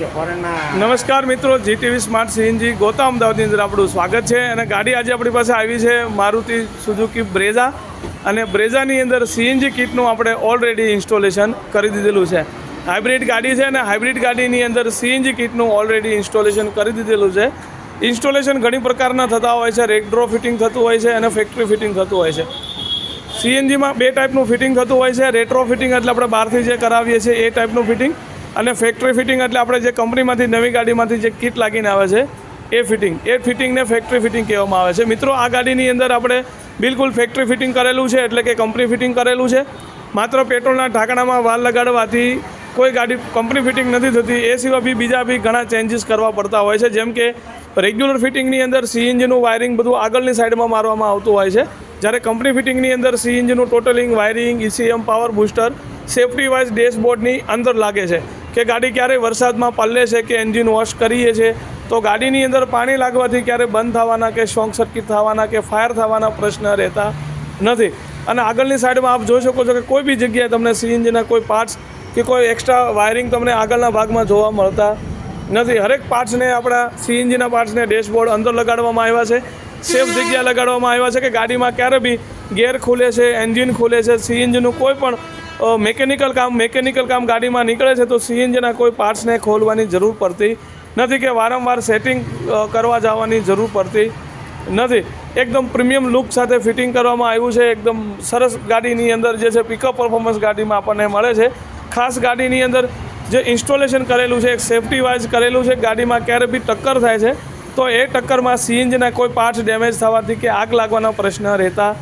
નમસ્કાર મિત્રો, GTV smart CNG ગોતા અમદાવાદની અંદર આપણું સ્વાગત છે અને ગાડી આજે આપણી પાસે આવી છે મારુતિ સુઝુકી બ્રેઝા અને બ્રેઝાની અંદર સીએનજી કિટનું આપણે ઓલરેડી ઇન્સ્ટોલેશન કરી દીધેલું છે. હાઇબ્રિડ ગાડી છે અને હાઇબ્રિડ ગાડીની અંદર સીએનજી કિટનું ઓલરેડી ઇન્સ્ટોલેશન કરી દીધેલું છે. ઇન્સ્ટોલેશન ઘણી પ્રકારના થતા હોય છે રેકડ્રો ફિટિંગ થતું હોય છે અને ફેક્ટરી ફિટિંગ થતું હોય છે. સીએનજીમાં બે ટાઈપનું ફિટિંગ થતું હોય છે રેટ્રો ફિટિંગ એટલે આપણે બહારથી જે કરાવીએ છીએ એ ટાઈપનું ફિટિંગ અને ફેક્ટરી ફિટિંગ એટલે આપણે જે કંપનીમાંથી નવી ગાડીમાંથી જે કિટ લાગીને આવે છે, એ ફિટિંગ એ ફિટિંગને ફેક્ટરી ફિટિંગ કહેવામાં આવે છે. મિત્રો, આ ગાડીની અંદર આપણે બિલકુલ ફેક્ટરી ફિટિંગ કરેલું છે, એટલે કે કંપની ફિટિંગ કરેલું છે. માત્ર પેટ્રોલના ઢાંકણામાં વાલ લગાડવાથી કોઈ ગાડી કંપની ફિટિંગ નથી થતી. એ સિવાય બી બીજા બી ઘણા ચેન્જીસ કરવા પડતા હોય છે. જેમ કે રેગ્યુલર ફિટિંગની અંદર સીએનજીનું વાયરિંગ બધું આગળની સાઈડમાં મારવામાં આવતું હોય છે. જ્યારે કંપની ફિટિંગની અંદર સીએનજીનું totalling wiring ECM power booster safety wise ડેશબોર્ડની અંદર લાગે છે. કે ગાડી ક્યારે વરસાદમાં પલ્લે છે કે એન્જિન વોશ કરીએ છીએ તો ગાડીની અંદર પાણી લાગવાથી ક્યારે બંધ થવાના કે શોર્ટ સર્કિટ થવાના કે ફાયર થવાના પ્રશ્ન રહેતા નથી. અને આગળની સાઈડમાં આપ જોઈ શકો છો કે કોઈ બી જગ્યાએ તમને સીએનજીના કોઈ પાર્ટ્સ કે કોઈ એક્સ્ટ્રા વાયરિંગ તમને આગળના ભાગમાં જોવા મળતા નથી. હરેક પાર્ટ્સને આપણા સીએનજીના પાર્ટ્સને ડેશબોર્ડ અંદર લગાડવામાં આવ્યા છે, સેફ જગ્યા લગાડવામાં આવ્યા છે કે ગાડીમાં ક્યારે બી ગેર ખુલે છે, એન્જિન ખુલે છે, સીએનજીનું કોઈ પણ મેકેનિકલ કામ મેકેનિકલ કામ ગાડીમાં નીકળે છે તો સીએનજીના કોઈ પાર્ટ્સને ખોલવાની જરૂર પડતી નથી કે વારંવાર સેટિંગ કરવા જવાની જરૂર પડતી નથી. એકદમ પ્રીમિયમ લુક સાથે ફિટિંગ કરવામાં આવ્યું છે. એકદમ સરસ ગાડીની અંદર જે છે પિકઅપ પરફોર્મન્સ ગાડીમાં આપણને મળે છે. ખાસ ગાડીની અંદર જે ઇન્સ્ટોલેશન કરેલું છે, એક સેફટી વાઇઝ કરેલું છે, ગાડીમાં ક્યારે બી ટક્કર થાય છે, તો એ ટક્કરમાં સીએનજીના કોઈ પાર્ટ્સ ડેમેજ થવાથી કે આગ લાગવાના પ્રશ્ન રહેતા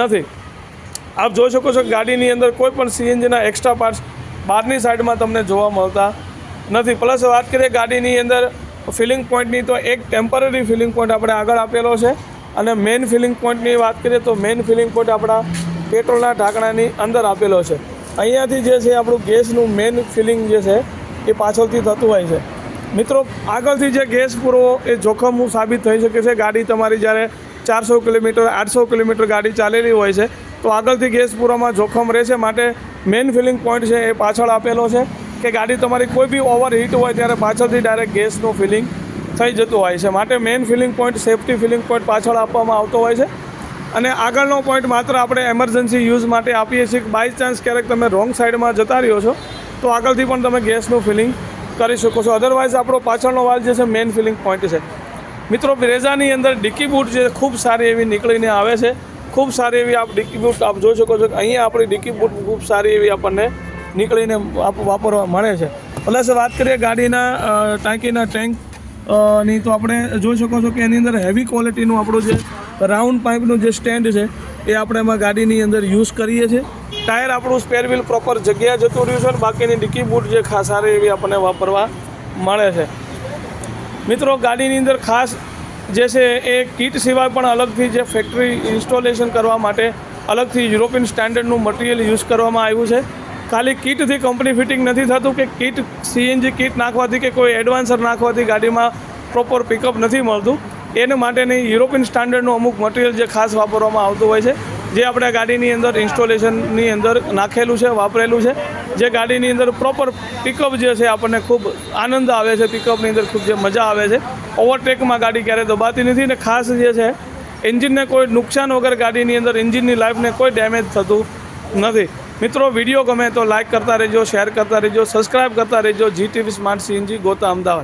નથી. આપ જોઈ શકો છો કે ગાડીની અંદર કોઈ પણ સીએનજીના એક્સ્ટ્રા પાર્ટ્સ બહારની સાઈડમાં તમને જોવા મળતા નથી. પ્લસ વાત કરીએ ગાડીની અંદર ફિલિંગ પોઈન્ટની તો એક ટેમ્પરરી ફિલિંગ પોઈન્ટ આપણે આગળ આપેલો છે. અને મેઇન ફિલિંગ પોઈન્ટની વાત કરીએ તો મેઇન ફિલિંગ પોઈન્ટ આપણા પેટ્રોલના ઢાંકણાની અંદર આપેલો છે. અહીંયાથી જે છે આપણું ગેસનું મેઇન ફિલિંગ જે છે એ પાછળથી થતું હોય છે. મિત્રો, આગળથી જે ગેસ પૂરવો એ જોખમ સાબિત થઈ શકે છે. ગાડી તમારી જ્યારે ચારસો કિલોમીટર, આઠસો કિલોમીટર ગાડી ચાલેલી હોય છે તો આગળથી ગેસ પૂરવામાં જોખમ રહેશે. માટે મેઇન ફિલિંગ પોઈન્ટ છે એ પાછળ આપેલો છે કે ગાડી તમારી કોઈ બી ઓવર હીટ હોય ત્યારે પાછળથી ડાયરેક્ટ ગેસનું ફિલિંગ થઈ જતું હોય છે. માટે main filling point safety filling point પાછળ આપવામાં આવતો હોય છે. અને આગળનો પોઈન્ટ માત્ર આપણે એમરજન્સી યુઝ માટે આપીએ છીએ કે બાય ચાન્સ ક્યારેક તમે રોંગ સાઈડમાં જતા રહ્યો છો, તો આગળથી પણ તમે ગેસનું ફિલિંગ કરી શકો છો. અદરવાઇઝ આપણો પાછળનો વાલ જે છે મેઇન ફિલિંગ પોઈન્ટ છે. મિત્રો, બ્રેઝાની અંદર ડિક્કી બૂટ જે ખૂબ સારી એવી નીકળીને આવે છે. ખૂબ સારી એવી આપ ડિક્કી બૂટ આપ જોઈ શકો છો કે અહીંયા આપણી ડિક્કી બૂટ ખૂબ સારી એવી આપણને નીકળીને આપ વાપરવા મળે છે. પ્લસ વાત કરીએ ગાડીના ટાંકીના ટેન્કની, તો આપણે જોઈ શકો છો કે એની અંદર હેવી ક્વોલિટીનું આપણું જે રાઉન્ડ પાઇપનું જે સ્ટેન્ડ છે, એ આપણે એમાં ગાડીની અંદર યુઝ કરીએ છીએ. ટાયર આપણું સ્પેર વ્હીલ પ્રોપર જગ્યા જતું રહ્યું છે અને બાકીની ડિક્કી બૂટ જે ખાસ સારી એવી આપણને વાપરવા મળે છે. મિત્રો, ગાડીની અંદર ખાસ જે છે એ કીટ સિવાય પણ અલગથી જે ફેક્ટરી ઇન્સ્ટોલેશન કરવા માટે અલગથી યુરોપિયન સ્ટાન્ડર્ડનું મટીરિયલ યુઝ કરવામાં આવ્યું છે. ખાલી કીટથી કંપની ફિટિંગ નથી થતું કે કીટ સીએનજી કીટ નાખવાથી કે કોઈ એડવાન્સર નાખવાથી ગાડીમાં પ્રોપર પિકઅપ નથી મળતું. એને માટેની યુરોપિયન સ્ટાન્ડર્ડનું અમુક મટીરિયલ જે ખાસ વાપરવામાં આવતું હોય છે. જે આપણે ગાડીની અંદર ઇન્સ્ટોલેશનની અંદર નાખેલું છે, વાપરેલું છે. જે ગાડીની અંદર પ્રોપર પિકઅપ જે છે, આપણને ખૂબ આનંદ આવે છે પિકઅપની અંદર ખૂબ જે મજા આવે છે. ઓવરટેકમાં ગાડી ક્યારેય દબાતી નથી ને ખાસ જે છે, એન્જિનને કોઈ નુકસાન વગર ગાડીની અંદર એન્જિનની લાઈફને કોઈ ડેમેજ થતું નથી. મિત્રો વીડિયો ગમે તો લાઇક કરતા રહેજો શેર કરતા રહેજો સબસ્ક્રાઇબ કરતા રહેજો. GTV smart CNG Gota Ahmedabad.